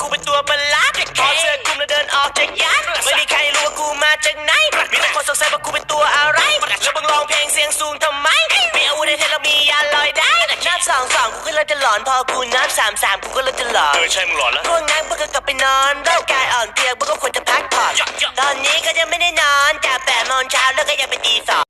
กูเป็นตัวประหลาดถอดเสื้อคลุมแล้วเดินออกจากยันไม่มีใครรู้ว่ากูมาจากไหนมีแต่คนสงสัยว่ากูเป็นตัวอะไรแล้วมึงร้องเพลงเสียงสูงทำไมมีอาวุธในเทเรามียาลอยได้นับสองสองกูก็เริ่มจะหลอนพอกูนับสามสามกูก็เริ่มจะหลอนเออใช่มึงหลอนแล้วช่วงนั้นมึงก็กลับไปนอนร่างกายอ่อนเพลียมึงก็ควรจะพักผ่อนตอนนี้ก็ยังไม่ได้นอนจากแปดโมงเช้าแล้วก็ยังเป็นตีสอง